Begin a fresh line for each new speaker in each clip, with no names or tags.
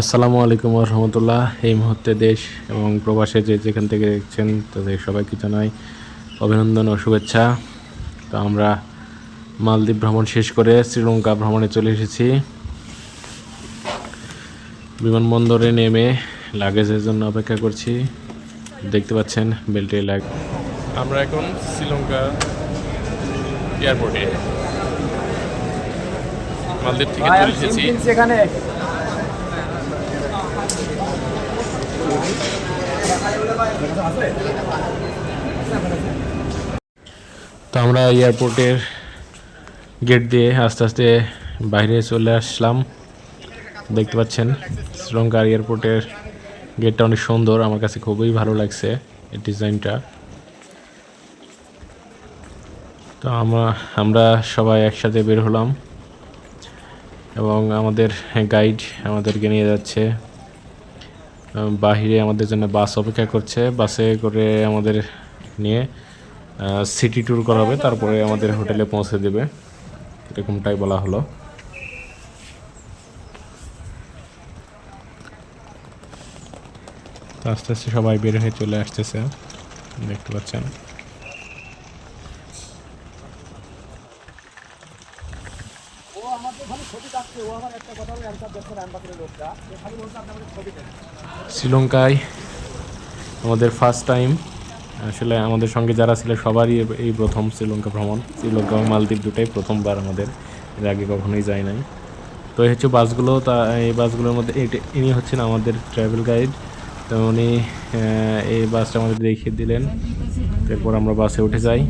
আসসালামু আলাইকুম রহমতুল্লাহ। এই মুহূর্তে দেশ এবং প্রবাসে যে যেখান থেকে দেখছেন তাদের সবাইকে জানাই অভিনন্দন ও শুভেচ্ছা। তো আমরা মালদ্বীপ ভ্রমণ শেষ করে শ্রীলঙ্কা ভ্রমণে চলে এসেছি। বিমানবন্দরে নেমে লাগেজের জন্য অপেক্ষা করছি। দেখতে পাচ্ছেন বেল্টে লাগ আমরা এখন শ্রীলঙ্কা এয়ারপোর্টে। মালদ্বীপ থেকে চলে এসেছি। তো আমরা এয়ারপোর্টের গেট দিয়ে আস্তে আস্তে বাইরে চলে আসলাম। দেখতে পাচ্ছেন শ্রীলঙ্কার এয়ারপোর্টের গেটটা অনেক সুন্দর, আমার কাছে খুবই ভালো লাগছে এই ডিজাইনটা তো আমরা আমরা সবাই একসাথে বের হলাম এবং আমাদের গাইড আমাদেরকে নিয়ে যাচ্ছে। বাহিরে আমাদের জন্য বাস অপেক্ষা করছে। বাসে করে আমাদের নিয়ে সিটি ট্যুর করাবে তারপরে আমাদের হোটেলে পৌঁছে দেবে। এরকমটাই বলা হলো। আস্তে আস্তে সবাই বের হয়ে চলে আসতেছে। দেখতে পাচ্ছেন
ও আমাকে খালি ছবি কাটছে ও আমার একটা কথা বলে অ্যান্সার দিচ্ছে না অ্যাম্বাসেডার লোকটা সে খালি বলছে আপনি আমাকে ছবি দেন
শ্রীলঙ্কায় আমাদের ফার্স্ট টাইম আসলে আমাদের সঙ্গে যারা ছিল সবারই এই প্রথম শ্রীলঙ্কা ভ্রমণ। শ্রীলঙ্কা এবং মালদ্বীপ দুটাই প্রথমবার আমাদের। এর আগে কখনোই যায় নাই। তো এই হচ্ছে বাসগুলো। তা, এই বাসগুলোর মধ্যে ইনি হচ্ছেন আমাদের ট্রাভেল গাইড তো উনি এই বাসটা আমাদের দেখিয়ে দিলেন। এরপর আমরা বাসে উঠে যাই।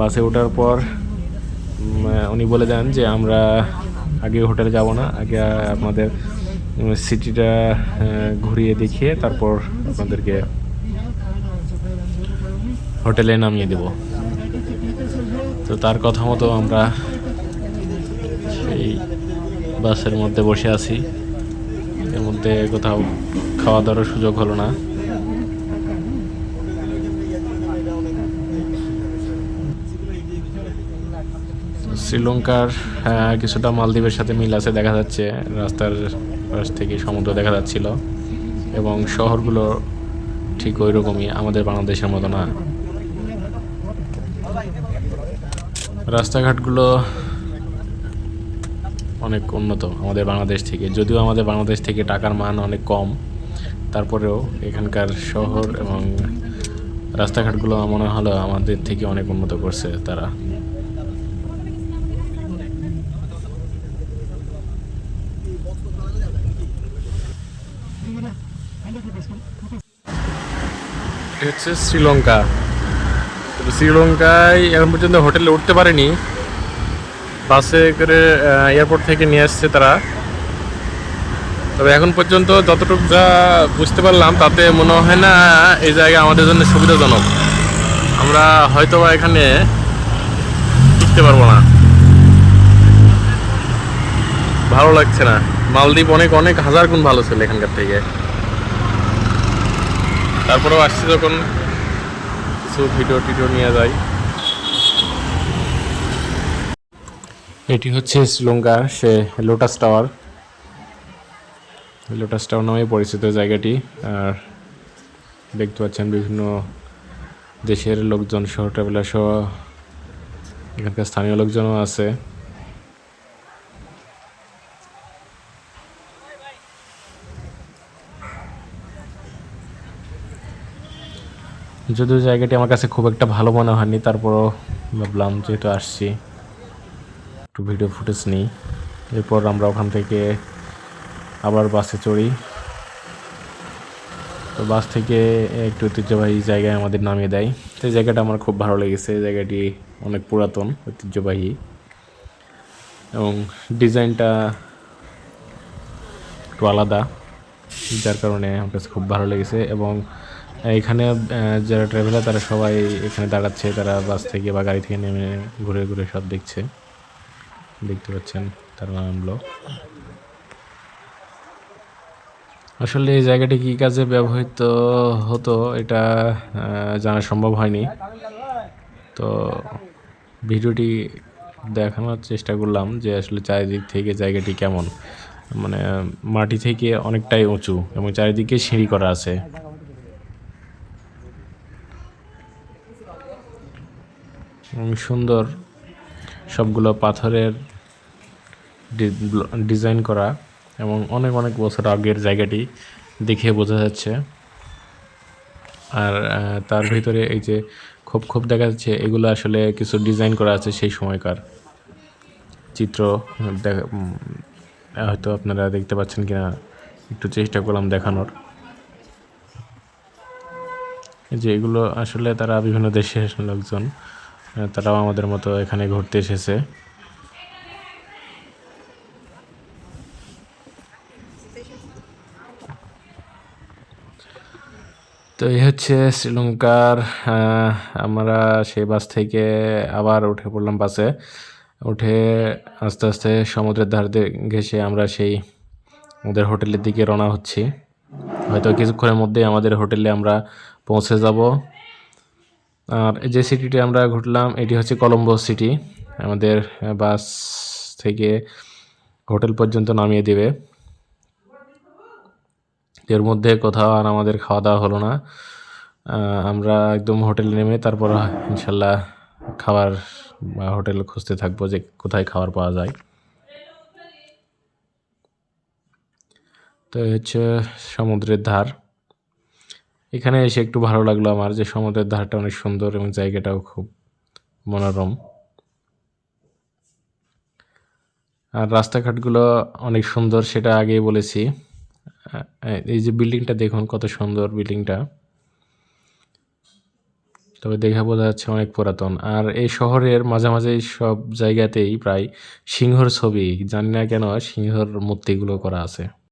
বাসে ওঠার পর উনি বলে দেন যে আমরা আগে হোটেলে যাব না, আগে আপনাদের সিটিটা ঘুরিয়ে দেখিয়ে তারপর আপনাদেরকে হোটেলে নামিয়ে দেব। তো তার কথা মতো আমরা সেই বাসের মধ্যে বসে আছি। এর মধ্যে কোথাও খাওয়া দাওয়ার সুযোগ হলো না। শ্রীলঙ্কার কিছুটা মালদ্বীপের সাথে মিল আছে, দেখা যাচ্ছে। রাস্তার পাশ থেকে সমুদ্র দেখা যাচ্ছিল এবং শহরগুলো ঠিক ওই রকমই আমাদের বাংলাদেশের মতো না। রাস্তাঘাটগুলো অনেক উন্নত আমাদের বাংলাদেশ থেকে। যদিও আমাদের বাংলাদেশ থেকে টাকার মান অনেক কম, তারপরেও এখানকার শহর এবং রাস্তাঘাটগুলো মনে হলো আমাদের থেকে অনেক উন্নত করছে তারা। হচ্ছে শ্রীলঙ্কা। তো শ্রীলঙ্কায় এখন পর্যন্ত হোটেলে উঠতে পারেনি। বাসে করে এয়ারপোর্ট থেকে নিয়ে আসছে তারা। তবে এখন পর্যন্ত যতটুকু যা বুঝতে পারলাম, তাতে মনে হয় না এই জায়গা আমাদের জন্য সুবিধাজনক। আমরা হয়তো বা এখানে টিকতে পারব না। ভালো লাগছে না। মালদ্বীপ অনেক অনেক হাজার গুণ ভালো ছিল এখানকার থেকে। তারপরেও আসছি যখন কিছু ভিডিও টিডিও নিয়ে যাই। এটি হচ্ছে শ্রীলঙ্কার সে লোটাস টাওয়ার লোটাস টাওয়ার নামে পরিচিত জায়গাটি। আর দেখতে পাচ্ছেন বিভিন্ন দেশের লোকজন সহ ট্রাভেলার সহ এখানকার স্থানীয় লোকজনও আছে। যদিও জায়গাটি আমার কাছে খুব একটা ভালো মনে হয়নি, তারপরও ভাবলাম যেহেতু আসছি, একটু ভিডিও ফুটেজ নিই। এরপর আমরা ওখান থেকে আবার বাসে চড়ি। তো বাস থেকে একটু ঐতিহ্যবাহী জায়গায় আমাদের নামিয়ে দেয়। এই জায়গাটা আমার খুব ভালো লেগেছে জায়গাটি অনেক পুরাতন, ঐতিহ্যবাহী। এবং ডিজাইনটা একটু আলাদা, যার কারণে আমার কাছে খুব ভালো লেগেছে। এবং এখানে যারা ট্রাভেলার তারা সবাই এখানে দাঁড়াচ্ছে। তারা বাস থেকে বা গাড়ি থেকে নেমে ঘুরে ঘুরে সব দেখছে। দেখতে পাচ্ছেন তার নামগুলো আসলে এই জায়গাটি কী কাজে ব্যবহৃত হতো, এটা জানা সম্ভব হয়নি। তো ভিডিওটি দেখানোর চেষ্টা করলাম যে আসলে চারিদিক থেকে জায়গাটি কেমন। মানে মাটি থেকে অনেকটাই উঁচু এবং চারিদিকে সিঁড়ি করা আছে। সুন্দর সবগুলো পাথরের ডিজাইন করা এবং অনেক অনেক বছর আগের জায়গাটি দেখে বোঝা যাচ্ছে। আর তার ভিতরে এই যে খোপ খোপ দেখা যাচ্ছে, এগুলো আসলে কিছু ডিজাইন করা আছে সেই সময়কার চিত্র। দেখা হয়তো আপনারা দেখতে পাচ্ছেন কিনা, একটু চেষ্টা করলাম দেখানোর। যে এগুলো আসলে তারা বিভিন্ন দেশের লোকজন তারাও আমাদের মতো এখানে ঘুরতে এসেছে। তো এই হচ্ছে শ্রীলঙ্কার আমরা সেই বাস থেকে আবার উঠে পড়লাম বাসে। উঠে আস্তে আস্তে সমুদ্রের ধার ঘেসে আমরা সেই আমাদের হোটেলের দিকে রওনা হচ্ছি। হয়তো কিছুক্ষণের মধ্যেই আমাদের হোটেলে আমরা পৌঁছে যাব। আর যে সিটিটি আমরা ঘুরলাম, এটি হচ্ছে কলম্বো সিটি আমাদের বাস থেকে হোটেল পর্যন্ত নামিয়ে দেবে। এর মধ্যে কোথাও আর আমাদের খাওয়া দাওয়া হলো না। আমরা একদম হোটেলে নেমে তারপর ইনশাল্লাহ খাবার বা হোটেল খুঁজতে থাকব যে কোথায় খাবার পাওয়া যায়। তো হচ্ছে সমুদ্রের ধার। এখানে এসে একটু ভালো লাগল আমার যে সমুদ্রের ধারটা অনেক সুন্দর এবং জায়গাটাও খুব মনোরম। আর রাস্তাঘাটগুলো অনেক সুন্দর, সেটা আগেই বলেছি। এই যে বিল্ডিংটা দেখুন, কত সুন্দর বিল্ডিংটা। তবে দেখা বোঝা যাচ্ছে অনেক পুরাতন। আর এই শহরের মাঝামাঝি সব জায়গাতেই প্রায় সিংহর ছবি, জানি না কেন সিংহর মূর্তিগুলো করা আছে।